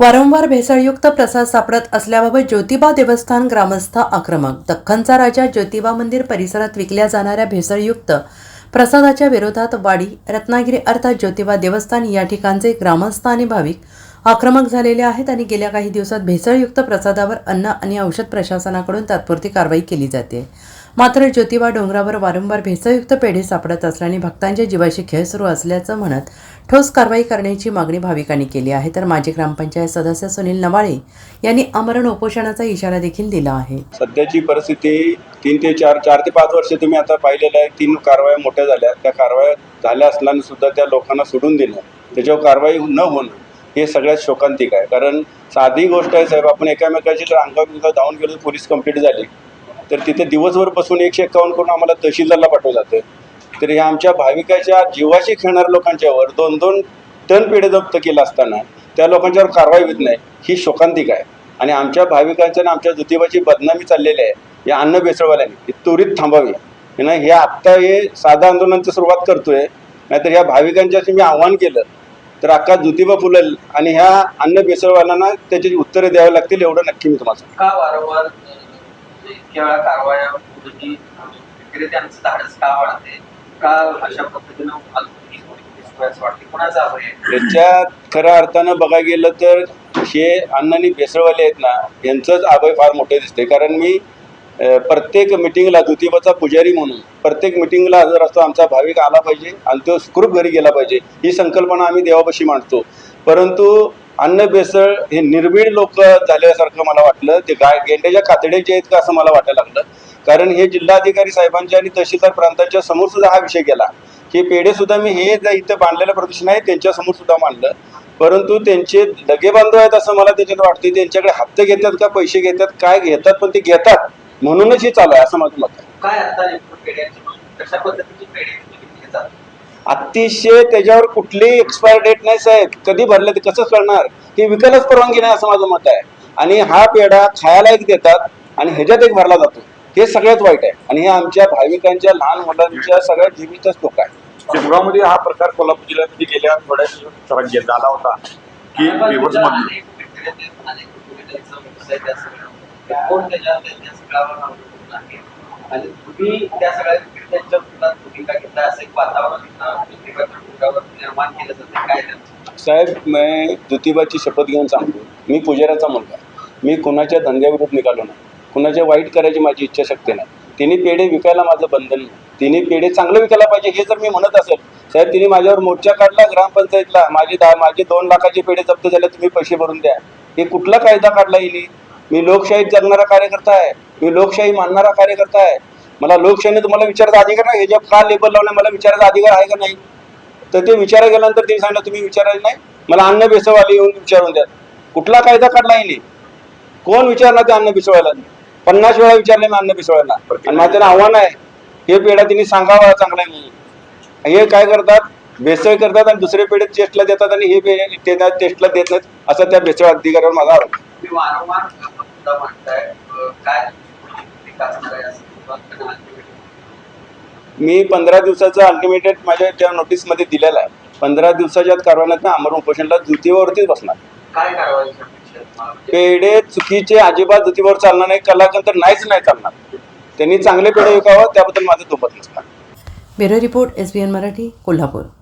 वारंवार भेसळयुक्त प्रसाद सापडत असल्याबाबत ज्योतिबा देवस्थान ग्रामस्थ आक्रमक. दख्खनचा राजा ज्योतिबा मंदिर परिसरात विकल्या जाणाऱ्या भेसळयुक्त प्रसादाच्या विरोधात वाडी रत्नागिरी अर्थात ज्योतिबा देवस्थान या ठिकाणचे ग्रामस्थ आणि भाविक आक्रमक झालेले आहेत आणि गेल्या काही दिवसात भेसळयुक्त प्रसादावर अन्न आणि औषध प्रशासनाकडून तात्पुरती कारवाई केली जाते. मात्र ज्योतिबा डोंगरावर वारंवार भेसळयुक्त पेढे सापडत असल्याने भक्तांच्या जीवाशी खेळ सुरू असल्याचं म्हणत ठोस कारवाई करण्याची मागणी भाविकांनी केली आहे. तर माजी ग्रामपंचायत सदस्य सुनील नवाळे यांनी आमरण उपोषणाचा इशारा देखील दिला आहे. सध्याची परिस्थिती तीन ते चार चार ते पाच वर्ष तुम्ही आता पाहिलेलं आहे. तीन कारवाया मोठ्या झाल्या. त्या कारवाया झाल्या असल्याने सुद्धा त्या लोकांना सोडून दिलं. त्याच्यावर कारवाई न होणं हे सगळ्यात शोकांतिक आहे. कारण साधी गोष्ट आहे साहेब आपण एकामेकाची जर अंगावर धावून गेलो तर पोलीस कंप्लीट झाली. तर तिथे दिवसभर बसून एकशे एक्कावन्न करून आम्हाला तहसीलदारला पाठवलं जातं. तर ह्या आमच्या भाविकाच्या जीवाशी खेळणाऱ्या लोकांच्यावर दोन दोन टन पेढे जप्त केलं असताना त्या लोकांच्यावर कारवाई होत नाही ही शोकांतिक आहे. आणि आमच्या भाविकांच्या आणि आमच्या ज्योतिबाची बदनामी चाललेली आहे. या अन्न बेसळवाल्यांनी ही त्वरित थांबावी. ना हे आत्ता हे साधा आंदोलनाची सुरुवात करतोय. नाहीतर ह्या भाविकांच्याशी मी आव्हान केलं तर अख्खा ज्योतिबा फुलेल आणि ह्या अन्न बेसळवाल्यांना त्याची उत्तरे द्यावी लागतील एवढं नक्की मी तुम्हाला म्हणजे इतक्या वेळा कारवाया होती विक्रेत्यांचं धाडस का वाढते? का अशा पद्धतीनं वाटते? कोणाचा त्याच्यात खऱ्या अर्थानं बघायला गेलं तर हे अन्न आणि भेसळवाले आहेत ना यांचंच अभय फार मोठे दिसते कारण मी प्रत्येक मिटिंगला ज्योतिबाचा पुजारी म्हणून प्रत्येक मिटिंगला हजर असतो आमचा भाविक आला पाहिजे आणि तो सुखरूप घरी गेला पाहिजे. ही संकल्पना आम्ही देवापाशी मांडतो. परंतु अन्न भेसळ हे निर्भीड लोक झाल्यासारखं मला वाटलं. ते गाय गेंड्याच्या कातड्याचे आहेत का असं मला वाटायला लागलं. कारण हे जिल्हाधिकारी साहेबांच्या आणि तहसीलदार प्रांतांच्या समोर सुद्धा हा विषय गेला. हे पेढे सुद्धा मी हे इथं बांधलेलं प्रदूषण आहे त्यांच्यासमोर सुद्धा मांडलं. परंतु त्यांचे लगे बांधव आहेत असं मला त्याच्यात वाटते त्यांच्याकडे हप्ते घेतात का पैसे घेतात काय घेतात पण ते घेतात. म्हणूनच हे चालू आहे असं माझं मत आहे. अतिशय त्याच्यावर कुठलीही एक्सपायर डेट नाही साहेब. कधी भरले ते कसं कळणार? हे विकायलाच परवानगी नाही असं माझं मत आहे. आणि हा पेढा खायला एक देतात आणि ह्याच्यात एक भरला जातो. हे सगळ्यात वाईट आहे. आणि हे आमच्या भाविकांच्या लहान मुलांच्या सगळ्या जीवितच धोका आहे. चिपळूणमध्ये हा प्रकार कोल्हापूर जिल्ह्यामध्ये गेल्या थोड्या झाला होता की आणि तुम्ही त्या सगळ्या विक्रेत्यांच्या विरोधात भूमिका घेतला? असं एक वातावरण निर्माण केलं जातं. काय साहेब मी ज्योतिबाची शपथ घेऊन सांगतो. मी पुजाऱ्याचा मुलगा आहे. मी कुणाच्या धंद्याविरुद्ध निघालो नाही. कुणाच्या वाईट करायची माझी इच्छाशक्ती नाही. तिने पेढे विकायला माझं बंधन नाही. तिने पेढे चांगलं विकायला पाहिजे हे जर मी म्हणत असेल साहेब तिने माझ्यावर मोर्चा काढला ग्रामपंचायतला. माझे दहा माझे दोन लाखाचे पेढे जप्त झाले तुम्ही पैसे भरून द्या. हे कुठला कायदा काढला येईल मी लोकशाहीत जगणारा कार्यकर्ता आहे. मी लोकशाही मानणारा कार्यकर्ता आहे. मला लोकशाहीने तुम्हाला विचारायचा अधिकार नाही. ह्याच्या का लेबल लावलं मला विचारायचा अधिकार आहे का नाही? तर ते विचारायला गेल्यानंतर त्यांनी सांगितलं तुम्ही विचारायला नाही. मला अन्न बेसवाले येऊन विचारून द्या. कुठला कायदा काढला येईल कोण विचारणार ते अन्न बिसवायला पन्नास वेळा विचारले मी अन्न बिसवायला आणि माझं त्यांना आव्हान आहे. हे पेढा तिने सांगावा चांगला नाही हे काय करतात? भेसळ करतात आणि दुसरे पेढे टेस्टला देतात आणि हे पेढे टेस्टला देत नाहीत. असं त्या भेसळ अधिकाऱ्यावर माझा आरोप मी पंधरा दिवसाचं अल्टिमेटेड माझ्या त्या नोटीसमध्ये दिलेलं आहे पंधरा दिवसाच्या मी अमर उपोषणला ज्योतिबावरतीच बसणार. काय कारवाई पेढे चुकीचे अजिबात ज्योतिबावर चालणार नाही कलाकंद तर नाहीच नाही चालणार. त्यांनी चांगले पेढे विकावं त्याबद्दल माझं दुमत नसणार. Bureau report S B N Marathi Kolhapur.